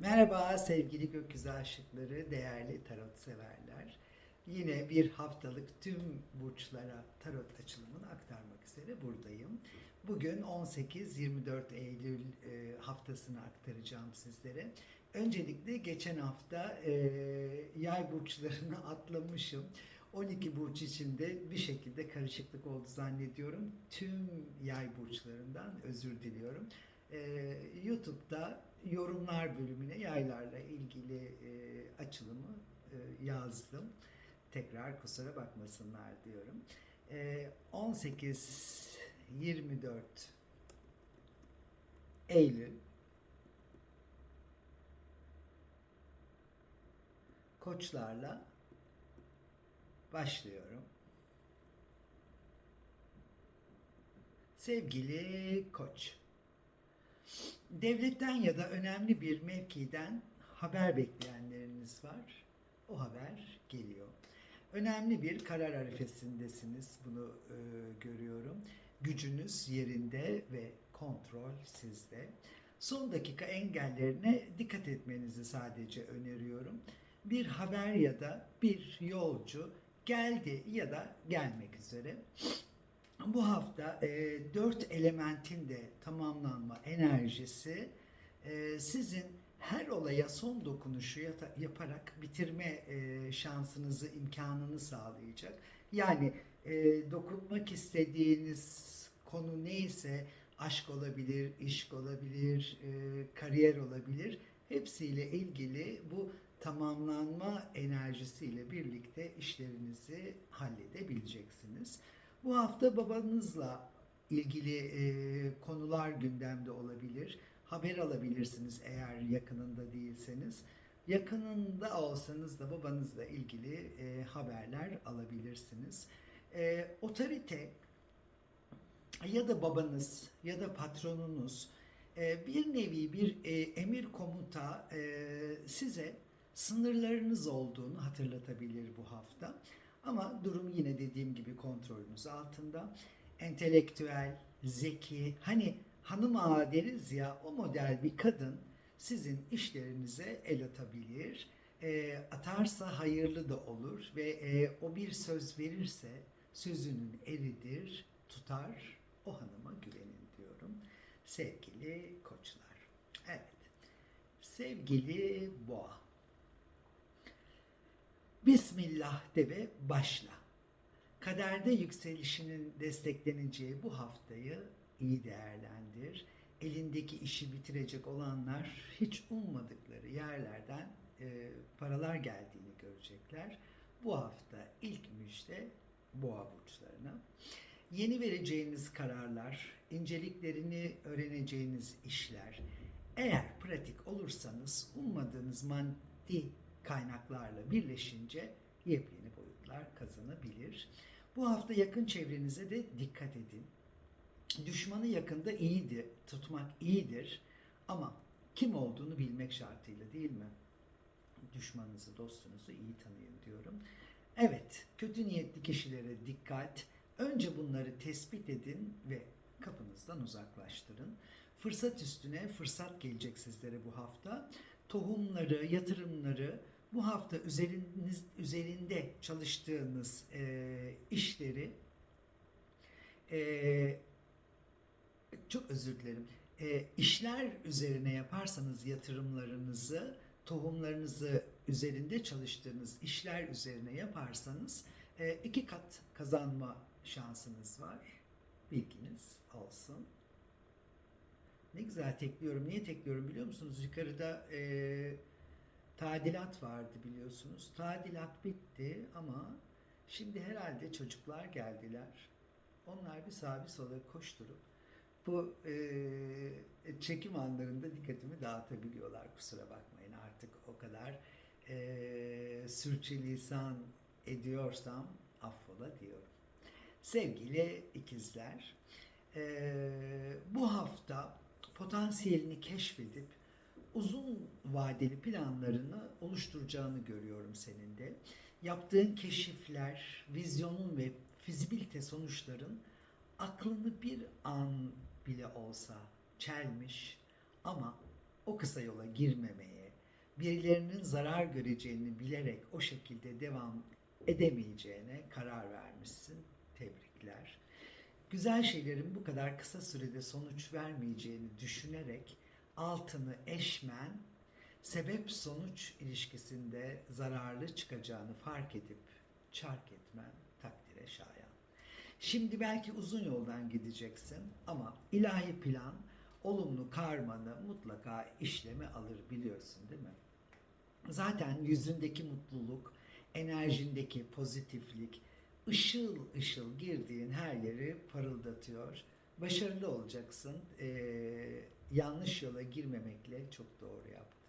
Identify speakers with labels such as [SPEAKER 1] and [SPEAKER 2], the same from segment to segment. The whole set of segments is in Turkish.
[SPEAKER 1] Merhaba sevgili gökyüzü aşıkları, değerli tarot severler. Yine bir haftalık tüm burçlara tarot açılımını aktarmak üzere buradayım. Bugün 18-24 Eylül e, haftasını aktaracağım sizlere. Öncelikle geçen hafta e, yay burçlarını atlamışım. 12 burç içinde bir şekilde karışıklık oldu zannediyorum. Tüm yay burçlarından özür diliyorum. Ee, YouTube'da yorumlar bölümüne yaylarla ilgili e, açılımı e, yazdım. Tekrar kusura bakmasınlar diyorum. Ee, 18-24 Eylül koçlarla başlıyorum. Sevgili koç, devletten ya da önemli bir mevkiden haber bekleyenleriniz var. O haber geliyor. Önemli bir karar arifesindesiniz. Bunu e, görüyorum. Gücünüz yerinde ve kontrol sizde. Son dakika engellerine dikkat etmenizi sadece öneriyorum. Bir haber ya da bir yolcu geldi ya da gelmek üzere. Bu hafta e, dört elementin de tamamlanma enerjisi e, sizin her olaya son dokunuşu yaparak bitirme e, şansınızı, imkanını sağlayacak. Yani e, dokunmak istediğiniz konu neyse aşk olabilir, iş olabilir, e, kariyer olabilir. Hepsiyle ilgili bu tamamlanma enerjisiyle birlikte işlerinizi halledebileceksiniz. Bu hafta babanızla ilgili e, konular gündemde olabilir. Haber alabilirsiniz eğer yakınında değilseniz. Yakınında olsanız da babanızla ilgili e, haberler alabilirsiniz. E, otorite ya da babanız ya da patronunuz e, bir nevi bir e, emir komuta e, size sınırlarınız olduğunu hatırlatabilir bu hafta. Ama durum yine dediğim gibi kontrolünüz altında. Entelektüel, zeki, hani hanım ağa deriz ya o model bir kadın sizin işlerinize el atabilir. E, atarsa hayırlı da olur ve e, o bir söz verirse sözünün eridir, tutar. O hanıma güvenin diyorum. Sevgili koçlar. Evet. Sevgili boğa. Bismillah de ve başla. Kaderde yükselişinin destekleneceği bu haftayı iyi değerlendir. Elindeki işi bitirecek olanlar hiç ummadıkları yerlerden e, paralar geldiğini görecekler. Bu hafta ilk müjde boğa burçlarına. Yeni vereceğiniz kararlar, inceliklerini öğreneceğiniz işler, eğer pratik olursanız ummadığınız maddi kaynaklarla birleşince yepyeni boyutlar kazanabilir. Bu hafta yakın çevrenize de dikkat edin. Düşmanı yakında iyidir, tutmak iyidir ama kim olduğunu bilmek şartıyla değil mi? Düşmanınızı, dostunuzu iyi tanıyın diyorum. Evet, kötü niyetli kişilere dikkat. Önce bunları tespit edin ve kapınızdan uzaklaştırın. Fırsat üstüne fırsat gelecek sizlere bu hafta. Tohumları, yatırımları, bu hafta üzeriniz, üzerinde çalıştığınız e, işleri e, çok özür dilerim. E, işler üzerine yaparsanız yatırımlarınızı, tohumlarınızı üzerinde çalıştığınız işler üzerine yaparsanız e, iki kat kazanma şansınız var. Bilginiz olsun. Ne güzel tekliyorum. Niye tekliyorum biliyor musunuz? Yukarıda e, tadilat vardı biliyorsunuz. Tadilat bitti ama şimdi herhalde çocuklar geldiler. Onlar bir sağa bir sola koşturup bu e, çekim anlarında dikkatimi dağıtabiliyorlar. Kusura bakmayın artık o kadar e, sürçülisan ediyorsam affola diyorum. Sevgili ikizler, e, bu hafta potansiyelini keşfedip uzun vadeli planlarını oluşturacağını görüyorum senin de. Yaptığın keşifler, vizyonun ve fizibilite sonuçların aklını bir an bile olsa çelmiş ama o kısa yola girmemeye, birilerinin zarar göreceğini bilerek o şekilde devam edemeyeceğine karar vermişsin. Tebrikler. Güzel şeylerin bu kadar kısa sürede sonuç vermeyeceğini düşünerek altını eşmen sebep sonuç ilişkisinde zararlı çıkacağını fark edip çark etmen takdire şayan. Şimdi belki uzun yoldan gideceksin ama ilahi plan olumlu karmanı mutlaka işleme alır biliyorsun değil mi? Zaten yüzündeki mutluluk, enerjindeki pozitiflik, ışıl ışıl girdiğin her yeri parıldatıyor. Başarılı olacaksın. Ee, yanlış yola girmemekle çok doğru yaptın.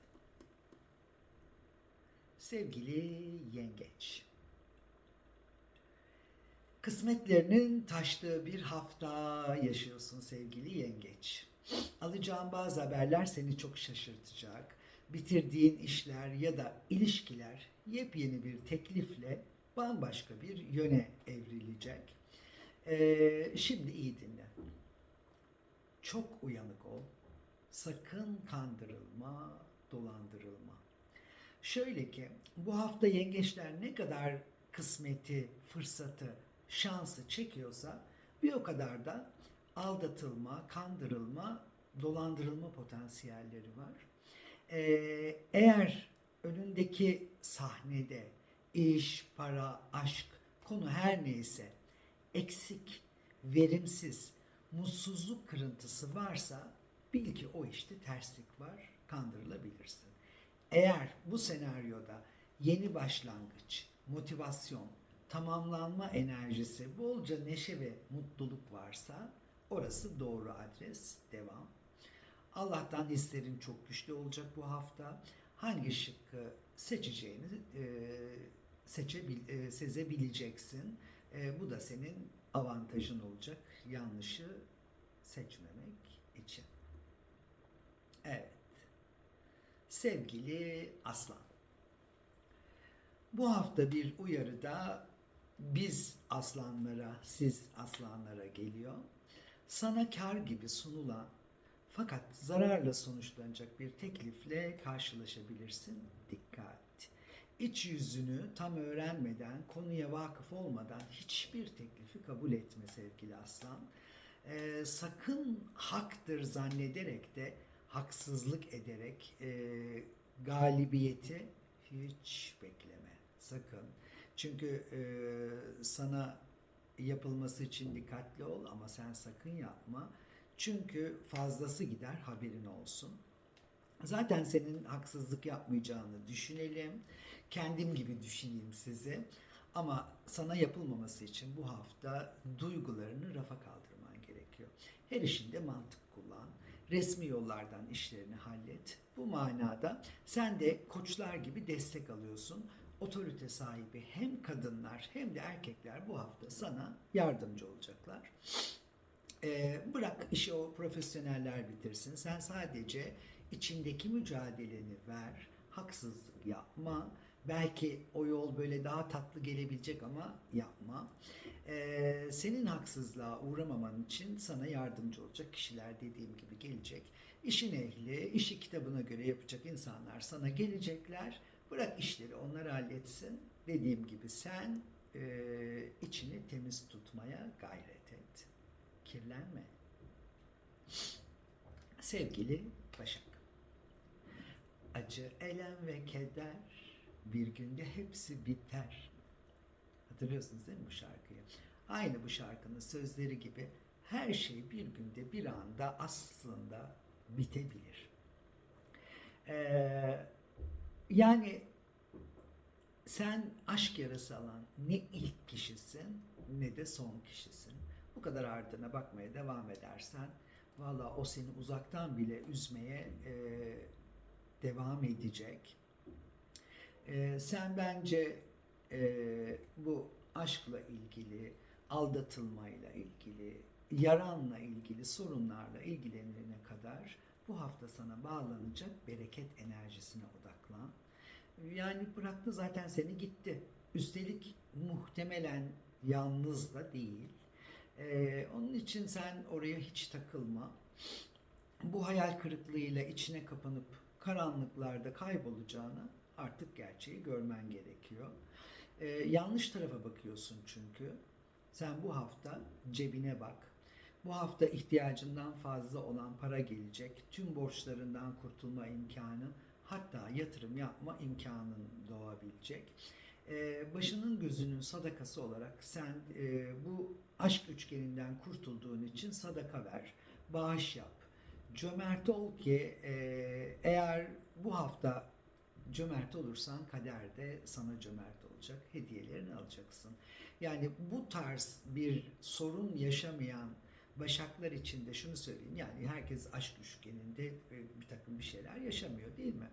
[SPEAKER 1] Sevgili yengeç. Kısmetlerinin taştığı bir hafta yaşıyorsun sevgili yengeç. Alacağın bazı haberler seni çok şaşırtacak. Bitirdiğin işler ya da ilişkiler yepyeni bir teklifle bambaşka bir yöne evrilecek. Ee, şimdi iyi dinle. Çok uyanık ol. Sakın kandırılma, dolandırılma. Şöyle ki bu hafta yengeçler ne kadar kısmeti, fırsatı, şansı çekiyorsa bir o kadar da aldatılma, kandırılma, dolandırılma potansiyelleri var. Ee, eğer önündeki sahnede iş, para, aşk, konu her neyse eksik, verimsiz, mutsuzluk kırıntısı varsa bil ki o işte terslik var, kandırılabilirsin. Eğer bu senaryoda yeni başlangıç, motivasyon, tamamlanma enerjisi, bolca neşe ve mutluluk varsa orası doğru adres, devam. Allah'tan hislerin çok güçlü olacak bu hafta. Hangi şıkkı seçeceğini e, seçebil, e, sezebileceksin. E, bu da senin avantajın olacak yanlışı seçmemek için. Evet. Sevgili Aslan. Bu hafta bir uyarıda biz aslanlara, siz aslanlara geliyor. Sana kar gibi sunulan fakat zararla sonuçlanacak bir teklifle karşılaşabilirsin. Dikkat. İç yüzünü tam öğrenmeden, konuya vakıf olmadan hiçbir teklifi kabul etme sevgili aslan. Ee, sakın haktır zannederek de haksızlık ederek e, galibiyeti hiç bekleme. Sakın. Çünkü e, sana yapılması için dikkatli ol ama sen sakın yapma. Çünkü fazlası gider haberin olsun. Zaten senin haksızlık yapmayacağını düşünelim. Kendim gibi düşüneyim sizi. Ama sana yapılmaması için bu hafta duygularını rafa kaldırman gerekiyor. Her işinde mantık kullan. Resmi yollardan işlerini hallet. Bu manada sen de koçlar gibi destek alıyorsun. Otorite sahibi hem kadınlar hem de erkekler bu hafta sana yardımcı olacaklar. Ee, bırak işi o profesyoneller bitirsin. Sen sadece içindeki mücadeleni ver. Haksızlık yapma. Belki o yol böyle daha tatlı gelebilecek ama yapma. Ee, senin haksızlığa uğramaman için sana yardımcı olacak kişiler dediğim gibi gelecek. İşin ehli, işi kitabına göre yapacak insanlar sana gelecekler. Bırak işleri onlar halletsin. Dediğim gibi sen e, içini temiz tutmaya gayret et. Kirlenme. Sevgili Başak. Acı, elem ve keder bir günde hepsi biter. Hatırlıyorsunuz değil mi bu şarkıyı? Aynı bu şarkının sözleri gibi her şey bir günde bir anda aslında bitebilir. Ee, yani sen aşk yarası alan ne ilk kişisin ne de son kişisin. Bu kadar ardına bakmaya devam edersen valla o seni uzaktan bile üzmeye e, devam edecek. E, sen bence e, bu aşkla ilgili, aldatılmayla ilgili, yaranla ilgili sorunlarla ilgilenene kadar bu hafta sana bağlanacak bereket enerjisine odaklan. Yani bıraktı zaten seni gitti. Üstelik muhtemelen yalnız da değil. Ee, onun için sen oraya hiç takılma. Bu hayal kırıklığıyla içine kapanıp karanlıklarda kaybolacağına artık gerçeği görmen gerekiyor. Ee, yanlış tarafa bakıyorsun çünkü. Sen bu hafta cebine bak. Bu hafta ihtiyacından fazla olan para gelecek. Tüm borçlarından kurtulma imkanı, hatta yatırım yapma imkanın doğabilecek. Ee, başının gözünün sadakası olarak sen e, bu aşk üçgeninden kurtulduğun için sadaka ver, bağış yap. Cömert ol ki e, eğer bu hafta cömert olursan kader de sana cömert olacak. Hediyelerini alacaksın. Yani bu tarz bir sorun yaşamayan Başaklar için de şunu söyleyeyim. Yani herkes aşk üçgeninde e, bir takım bir şeyler yaşamıyor değil mi?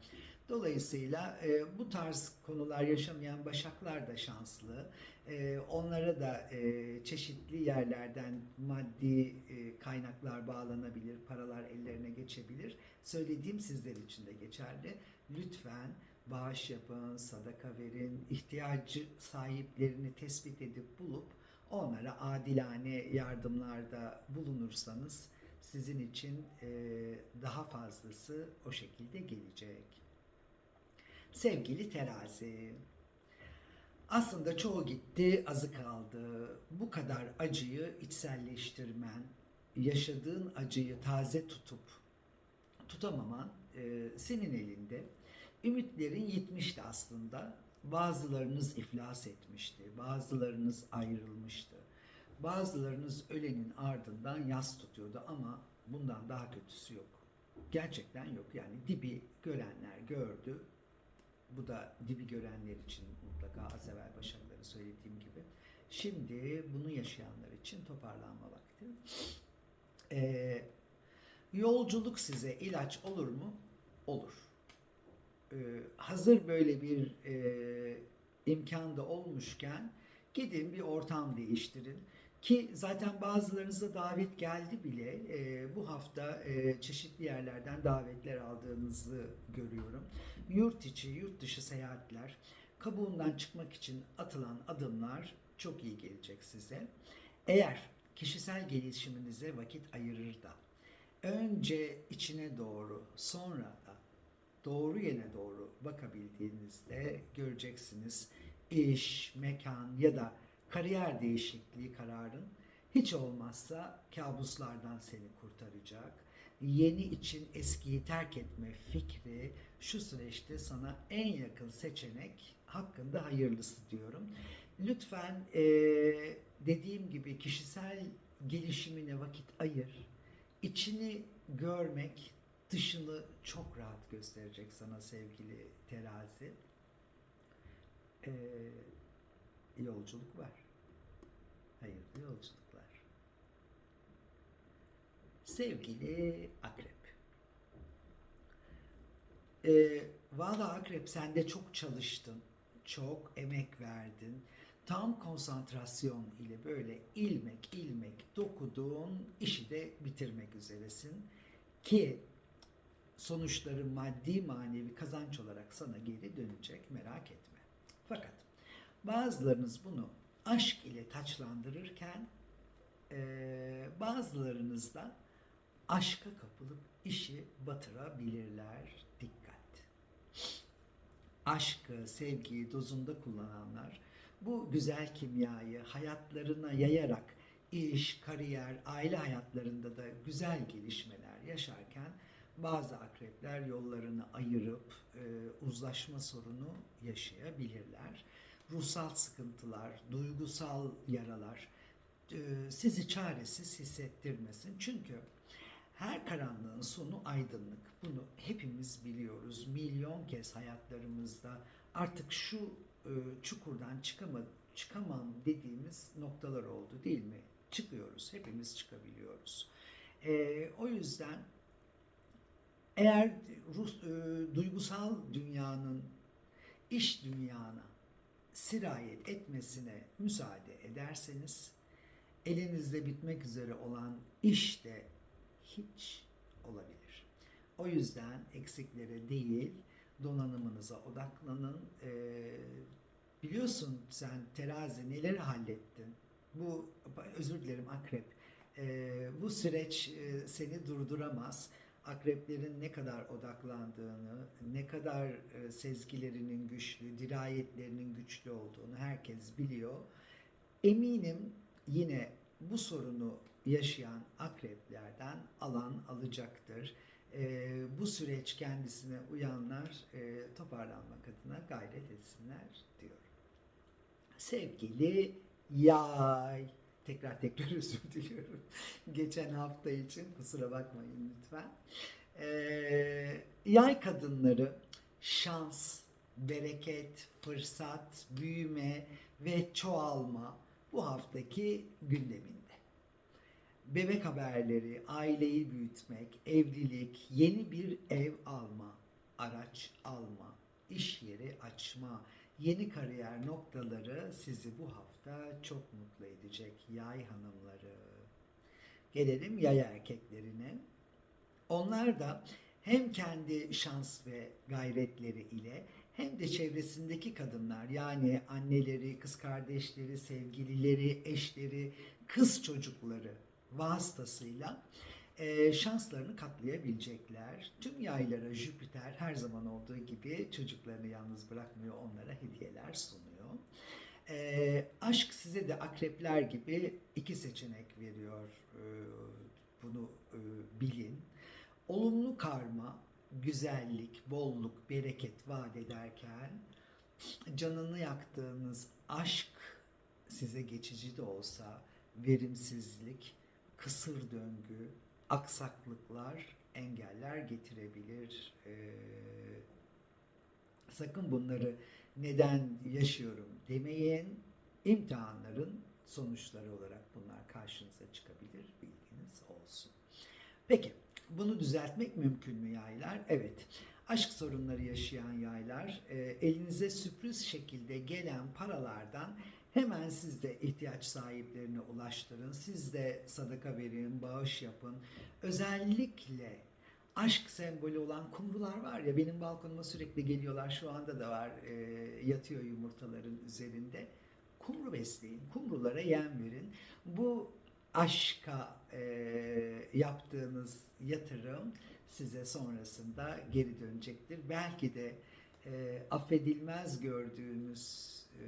[SPEAKER 1] Dolayısıyla e, bu tarz konular yaşamayan Başaklar da şanslı. E, onlara da e, çeşitli yerlerden maddi e, kaynaklar bağlanabilir, paralar ellerine geçebilir. Söylediğim sizler için de geçerli. Lütfen bağış yapın, sadaka verin, ihtiyacı sahiplerini tespit edip bulup onlara adilane yardımlarda bulunursanız sizin için e, daha fazlası o şekilde gelecek. Sevgili terazi, aslında çoğu gitti, azı kaldı. Bu kadar acıyı içselleştirmen, yaşadığın acıyı taze tutup tutamaman e, senin elinde. Ümitlerin yitmişti aslında. Bazılarınız iflas etmişti, bazılarınız ayrılmıştı. Bazılarınız ölenin ardından yas tutuyordu ama bundan daha kötüsü yok. Gerçekten yok. Yani dibi görenler gördü. Bu da dibi görenler için mutlaka az evvel başarıları söylediğim gibi. Şimdi bunu yaşayanlar için toparlanma vakti. Ee, yolculuk size ilaç olur mu? Olur. Ee, hazır böyle bir e, imkan da olmuşken gidin bir ortam değiştirin. Ki zaten bazılarınıza davet geldi bile. Ee, bu hafta e, çeşitli yerlerden davetler aldığınızı görüyorum. Yurt içi, yurt dışı seyahatler, kabuğundan çıkmak için atılan adımlar çok iyi gelecek size. Eğer kişisel gelişiminize vakit ayırır da önce içine doğru sonra doğru yene doğru bakabildiğinizde göreceksiniz iş, mekan ya da kariyer değişikliği kararın hiç olmazsa kabuslardan seni kurtaracak. Yeni için eskiyi terk etme fikri şu süreçte sana en yakın seçenek hakkında hayırlısı diyorum. Lütfen eee, dediğim gibi kişisel gelişimine vakit ayır. İçini görmek dışını çok rahat gösterecek sana sevgili terazi. Eee, yolculuk var. Hayırlı yolculuklar. Sevgili akrep. Ee, Valla akrep sen de çok çalıştın. Çok emek verdin. Tam konsantrasyon ile böyle ilmek ilmek dokudun. işi de bitirmek üzeresin. Ki sonuçları maddi manevi kazanç olarak sana geri dönecek merak etme. Fakat bazılarınız bunu aşk ile taçlandırırken eee, bazılarınız da aşka kapılıp işi batırabilirler. Dikkat. Aşkı, sevgiyi dozunda kullananlar bu güzel kimyayı hayatlarına yayarak iş, kariyer, aile hayatlarında da güzel gelişmeler yaşarken bazı akrepler yollarını ayırıp e, uzlaşma sorunu yaşayabilirler. Ruhsal sıkıntılar, duygusal yaralar e, sizi çaresiz hissettirmesin. Çünkü her karanlığın sonu aydınlık. Bunu hepimiz biliyoruz. Milyon kez hayatlarımızda artık şu e, çukurdan çıkama, çıkamam dediğimiz noktalar oldu değil mi? Çıkıyoruz. Hepimiz çıkabiliyoruz. E, o yüzden eğer Rus, e, duygusal dünyanın iş dünyana sirayet etmesine müsaade ederseniz elinizde bitmek üzere olan iş de hiç olabilir. O yüzden eksiklere değil donanımınıza odaklanın. Ee, biliyorsun sen terazi neleri hallettin? Bu özür dilerim akrep. Ee, bu süreç e, seni durduramaz. Akreplerin ne kadar odaklandığını, ne kadar e, sezgilerinin güçlü, dirayetlerinin güçlü olduğunu herkes biliyor. Eminim yine bu sorunu yaşayan akreplerden alan alacaktır. E, bu süreç kendisine uyanlar e, toparlanmak adına gayret etsinler diyorum. Sevgili yay, tekrar tekrar özür diliyorum. Geçen hafta için kusura bakmayın lütfen. Ee, yay kadınları şans, bereket, fırsat, büyüme ve çoğalma bu haftaki gündeminde. Bebek haberleri, aileyi büyütmek, evlilik, yeni bir ev alma, araç alma, iş yeri açma, yeni kariyer noktaları sizi bu hafta çok mutlu edecek yay hanımları. Gelelim yay erkeklerine. Onlar da hem kendi şans ve gayretleri ile hem de çevresindeki kadınlar yani anneleri, kız kardeşleri, sevgilileri, eşleri, kız çocukları vasıtasıyla e, şanslarını katlayabilecekler. Tüm yaylara Jüpiter her zaman olduğu gibi çocuklarını yalnız bırakmıyor, onlara hediyeler sunuyor. E, aşk size de akrepler gibi iki seçenek veriyor. E, bunu e, bilin. Olumlu karma, güzellik, bolluk, bereket vaat ederken canını yaktığınız aşk size geçici de olsa verimsizlik, kısır döngü, aksaklıklar, engeller getirebilir. Ee, sakın bunları neden yaşıyorum demeyin. İmtihanların sonuçları olarak bunlar karşınıza çıkabilir. Bilginiz olsun. Peki bunu düzeltmek mümkün mü yaylar? Evet. Aşk sorunları yaşayan yaylar e, elinize sürpriz şekilde gelen paralardan hemen siz de ihtiyaç sahiplerine ulaştırın. Siz de sadaka verin, bağış yapın. Özellikle aşk sembolü olan kumrular var ya benim balkonuma sürekli geliyorlar. Şu anda da var e, yatıyor yumurtaların üzerinde. Kumru besleyin, kumrulara yem verin. Bu aşka e, yaptığınız yatırım size sonrasında geri dönecektir. Belki de e, affedilmez gördüğünüz e,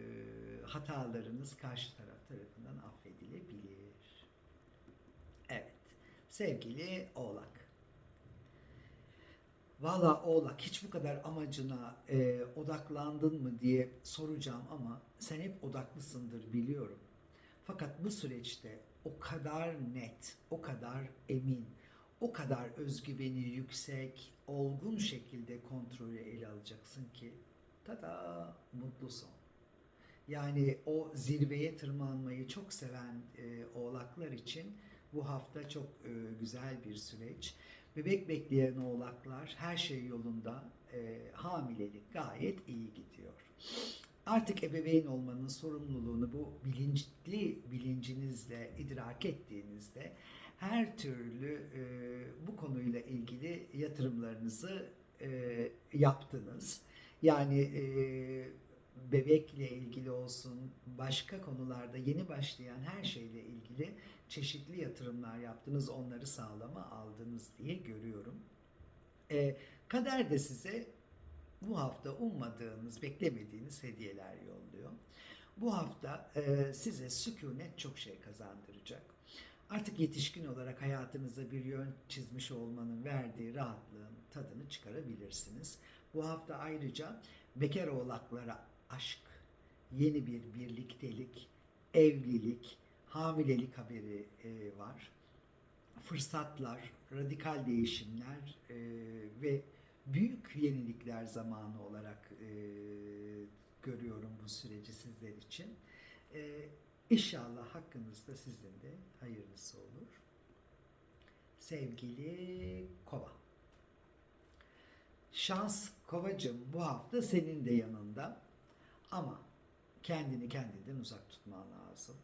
[SPEAKER 1] hatalarınız karşı taraf tarafından affedilebilir. Evet, sevgili Oğlak. Valla Oğlak hiç bu kadar amacına e, odaklandın mı diye soracağım ama sen hep odaklısındır biliyorum. Fakat bu süreçte o kadar net, o kadar emin, o kadar özgüveni yüksek, olgun şekilde kontrolü ele alacaksın ki tada mutlu son. Yani o zirveye tırmanmayı çok seven e, oğlaklar için bu hafta çok e, güzel bir süreç. Bebek bekleyen oğlaklar her şey yolunda, e, hamilelik gayet iyi gidiyor. Artık ebeveyn olmanın sorumluluğunu bu bilinçli bilincinizle idrak ettiğinizde her türlü e, bu konuyla ilgili yatırımlarınızı e, yaptınız. Yani e, bebekle ilgili olsun, başka konularda yeni başlayan her şeyle ilgili çeşitli yatırımlar yaptınız, onları sağlama aldınız diye görüyorum. E, kader de size bu hafta ummadığınız, beklemediğiniz hediyeler yolluyor. Bu hafta e, size sükunet çok şey kazandıracak. Artık yetişkin olarak hayatınıza bir yön çizmiş olmanın verdiği rahatlığın tadını çıkarabilirsiniz. Bu hafta ayrıca bekar oğlaklara aşk, yeni bir birliktelik, evlilik, hamilelik haberi e, var. Fırsatlar, radikal değişimler e, ve büyük yenilikler zamanı olarak e, görüyorum bu süreci sizler için. E, inşallah hakkınızda sizin de hayırlısı olur. Sevgili Kova. Şans Kovacım bu hafta senin de yanında. Ama kendini kendinden uzak tutman lazım.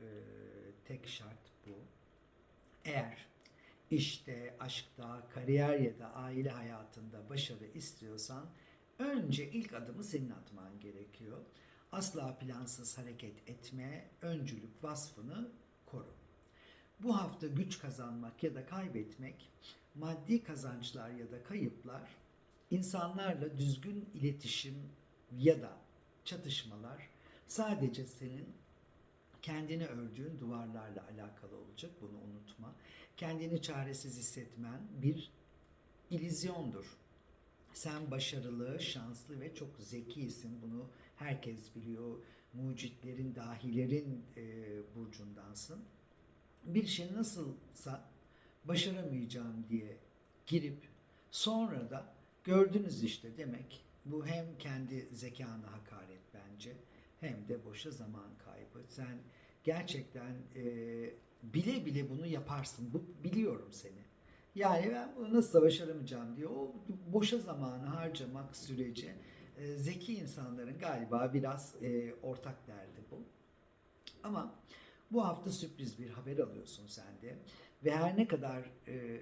[SPEAKER 1] Ee, tek şart bu. Eğer işte, aşkta, kariyer ya da aile hayatında başarı istiyorsan önce ilk adımı senin atman gerekiyor. Asla plansız hareket etme, öncülük vasfını koru. Bu hafta güç kazanmak ya da kaybetmek maddi kazançlar ya da kayıplar, insanlarla düzgün iletişim ya da çatışmalar sadece senin kendini ördüğün duvarlarla alakalı olacak. Bunu unutma. Kendini çaresiz hissetmen bir ilizyondur. Sen başarılı, şanslı ve çok zekisin. Bunu herkes biliyor. Mucitlerin, dahilerin e, burcundansın. Bir şey nasılsa başaramayacağım diye girip sonra da gördünüz işte demek bu hem kendi zekana hakaret bence hem de boşa zaman kaybı. Sen gerçekten e, bile bile bunu yaparsın. Bu biliyorum seni. Yani ben bunu nasıl başaramayacağım diye o boşa zamanı harcamak süreci e, zeki insanların galiba biraz e, ortak derdi bu. Ama bu hafta sürpriz bir haber alıyorsun sen de ve her ne kadar e, e,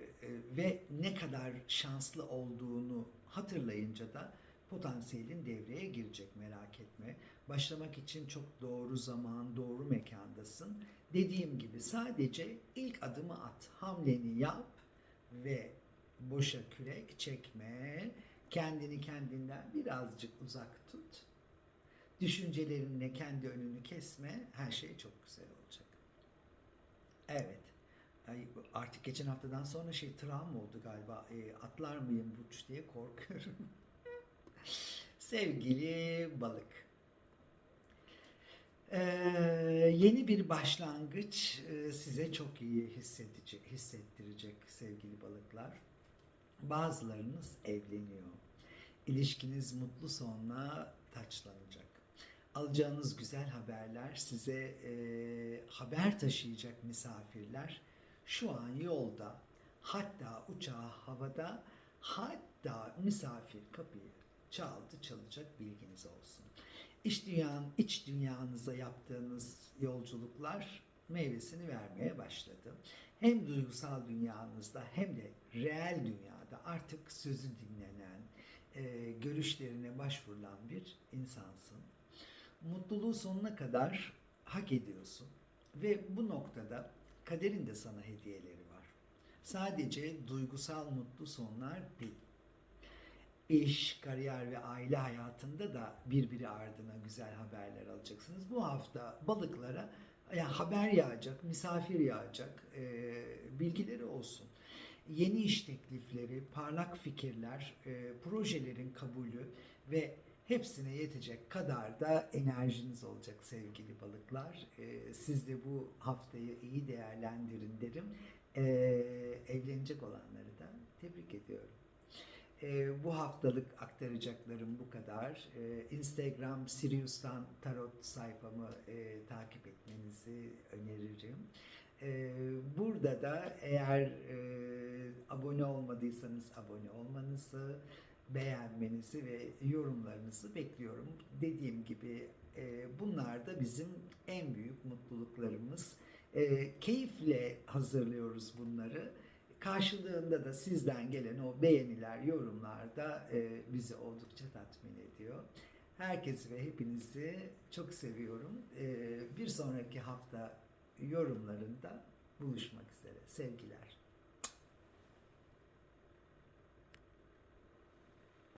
[SPEAKER 1] ve ne kadar şanslı olduğunu hatırlayınca da potansiyelin devreye girecek merak etme. Başlamak için çok doğru zaman, doğru mekandasın. Dediğim gibi sadece ilk adımı at, hamleni yap ve boşa kürek çekme. Kendini kendinden birazcık uzak tut. Düşüncelerinle kendi önünü kesme. Her şey çok güzel olacak. Evet. Artık geçen haftadan sonra şey travma oldu galiba. E, atlar mıyım burç diye korkuyorum. Sevgili balık. Ee, yeni bir başlangıç e, size çok iyi hissedecek, hissettirecek sevgili balıklar. Bazılarınız evleniyor. İlişkiniz mutlu sonla taçlanacak. Alacağınız güzel haberler, size e, haber taşıyacak misafirler şu an yolda, hatta uçağı havada, hatta misafir kapıyı çaldı çalacak bilginiz olsun. İç dünyanın, iç dünyanıza yaptığınız yolculuklar meyvesini vermeye başladı. Hem duygusal dünyanızda hem de reel dünyada artık sözü dinlenen, e, görüşlerine başvurulan bir insansın. Mutluluğu sonuna kadar hak ediyorsun. Ve bu noktada kaderin de sana hediyeleri var. Sadece duygusal mutlu sonlar değil iş, kariyer ve aile hayatında da birbiri ardına güzel haberler alacaksınız. Bu hafta balıklara yani haber yağacak, misafir yağacak, e, bilgileri olsun. Yeni iş teklifleri, parlak fikirler, e, projelerin kabulü ve hepsine yetecek kadar da enerjiniz olacak sevgili balıklar. E, siz de bu haftayı iyi değerlendirin derim. E, evlenecek olanları da tebrik ediyorum. E, bu haftalık aktaracaklarım bu kadar. E, Instagram Sirius'tan tarot sayfamı e, takip etmenizi öneririm. E, burada da eğer e, abone olmadıysanız abone olmanızı, beğenmenizi ve yorumlarınızı bekliyorum. Dediğim gibi e, bunlar da bizim en büyük mutluluklarımız. E, keyifle hazırlıyoruz bunları. Karşılığında da sizden gelen o beğeniler, yorumlar da e, bizi oldukça tatmin ediyor. Herkesi ve hepinizi çok seviyorum. E, bir sonraki hafta yorumlarında buluşmak üzere. Sevgiler.